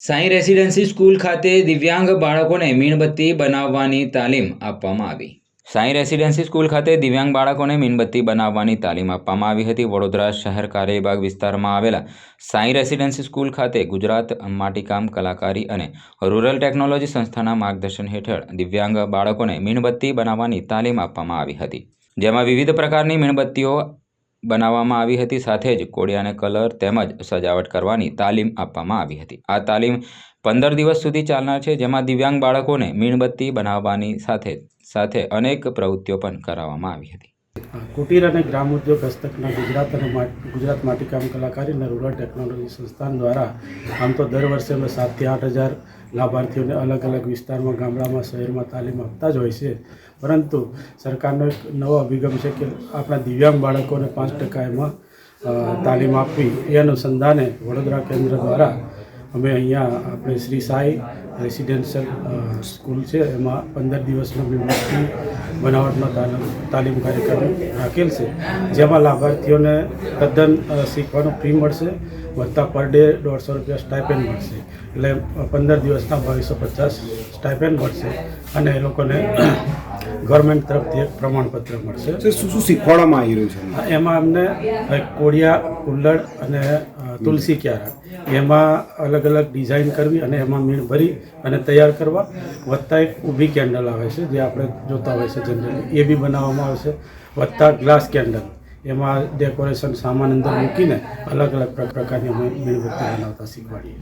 Sai residency school ખાતે દિવ્યાંગ બાળકોને મીણબત્તી બનાવવાની તાલીમ આપવામાં આવી. સાંઈ રેસિડેન્સી સ્કૂલ ખાતે દિવ્યાંગ બાળકોને મીણબત્તી બનાવવાની તાલીમ આપવામાં આવી હતી. વડોદરા શહેર કાર્યબાગ વિસ્તારમાં આવેલા સાંઈ રેસિડેન્સી સ્કૂલ ખાતે ગુજરાત માટીકામ કલાકારી અને રૂરલ ટેકનોલોજી સંસ્થાના માર્ગદર્શન હેઠળ દિવ્યાંગ બાળકોને મીણબત્તી બનાવવાની તાલીમ આપવામાં આવી હતી. જેમાં વિવિધ પ્રકારની મીણબત્તીઓ બનાવવામાં આવી હતી. સાથે જ કોડિયાને કલર તેમજ સજાવટ કરવાની તાલીમ આપવામાં આવી હતી. આ તાલીમ પંદર દિવસ સુધી ચાલનાર છે, જેમાં દિવ્યાંગ બાળકોને મીણબત્તી બનાવવાની સાથે સાથે અનેક પ્રવૃત્તિઓ પણ કરાવવામાં આવી હતી. કુટીર અને ગ્રામ ઉદ્યોગ હસ્તકના ગુજરાત અને ગુજરાત માટીકામ કલાકારી અને રૂરલ ટેકનોલોજી સંસ્થાન દ્વારા આમ તો દર વર્ષે અમે સાતથી આઠ હજાર લાભાર્થીઓને અલગ અલગ વિસ્તારમાં, ગામડામાં, શહેરમાં તાલીમ આપતા જ હોય છે. પરંતુ સરકારનો એક નવો અભિગમ છે કે આપણા દિવ્યાંગ બાળકોને પાંચ ટકા એમાં તાલીમ આપવી. એ અનુસંધાને વડોદરા કેન્દ્ર દ્વારા અમે અહીંયા આપણે શ્રી સાઈ રેસિડેન્શિયલ સ્કૂલ છે. એમાં પંદર દિવસનો મીણબત્તી બનાવટનો તાલીમ કાર્યક્રમ રાખેલ છે. જેમાં લાભાર્થીઓને તદ્દન શીખવાનું ફ્રી મળશે. વધતા પર ડે દોઢસો રૂપિયા સ્ટાઇપેન્ડ મળશે. એટલે પંદર દિવસના બાવીસો પચાસ સ્ટાઇપેન્ડ મળશે. અને એ લોકોને ગવર્મેન્ટ તરફથી એક પ્રમાણપત્ર મળશે. શું શું શીખવાડવામાં આવી રહ્યું છે? એમાં અમને કોડિયા કુલ્લડ અને તુલસી ક્યારા. એમાં અલગ અલગ ડિઝાઇન કરવી અને એમાં મીણ ભરી અને તૈયાર કરવા. વત્તા એક ઊભી કેન્ડલ આવે છે, જે આપણે જોતા હોય છે જનરલી એ બી બનાવવામાં આવે છે. વત્તા ગ્લાસ કેન્ડલ. એમાં ડેકોરેશન સામાન અંદર મૂકીને અલગ અલગ પ્રકારની અમે મીણબત્તી બનાવતા શીખવાડીએ.